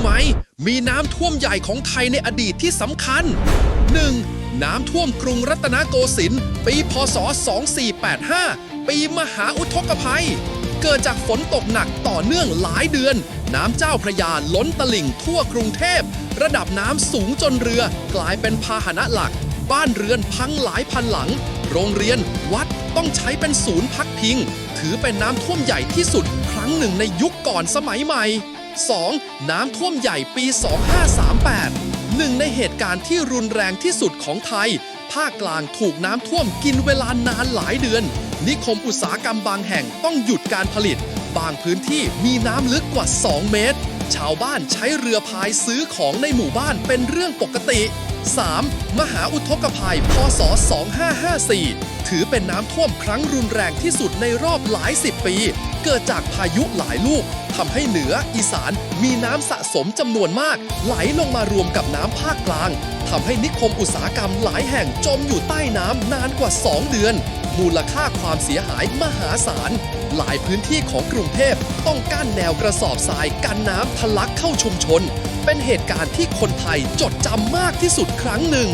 ไหม มีน้ำท่วมใหญ่ของไทยในอดีตที่สำคัญ 1. น้ำท่วมกรุงรัตนโกสินทร์ปีพศ 2485 ปีมหาอุทกภัย เกิดจากฝนตกหนักต่อเนื่องหลายเดือน น้ำเจ้าพระยาล้นตลิ่งทั่วกรุงเทพ ระดับน้ำสูงจนเรือ กลายเป็นพาหนะหลัก บ้านเรือนพังหลายพันหลัง โรงเรียนวัดต้องใช้เป็นศูนย์พักพิง ถือเป็นน้ำท่วมใหญ่ที่สุดครั้งหนึ่งในยุคก่อนสมัยใหม่ 2. น้ำท่วมใหญ่ปี 2538 หนึ่งในเหตุการณ์ที่รุนแรงที่สุดของไทย ภาคกลางถูกน้ำท่วมกินเวลานานหลายเดือน นิคมอุตสาหกรรมบางแห่งต้องหยุดการผลิต บางพื้นที่มีน้ำลึกกว่า 2 เมตร ชาวบ้านใช้เรือพายซื้อของในหมู่บ้านเป็นเรื่องปกติ 3. มหาอุทกภัย พศ 2554 ถือเป็นน้ำท่วมครั้งรุนแรงที่สุดในรอบหลายสิบปี เกิดจากพายุหลายลูกทำให้เหนืออีสานมีน้ำสะสมจำนวนมาก ไหลลงมารวมกับน้ำภาคกลางทำให้นิคมอุตสาหกรรมหลายแห่งจมอยู่ใต้น้ำนานกว่า 2 เดือน มูลค่าความเสียหายมหาศาล หลายพื้นที่ของกรุงเทพต้องกั้นแนวกระสอบทรายกันน้ำทะลักเข้าชุมชน เป็นเหตุการณ์ที่คนไทยจดจำมากที่สุดครั้งหนึ่ง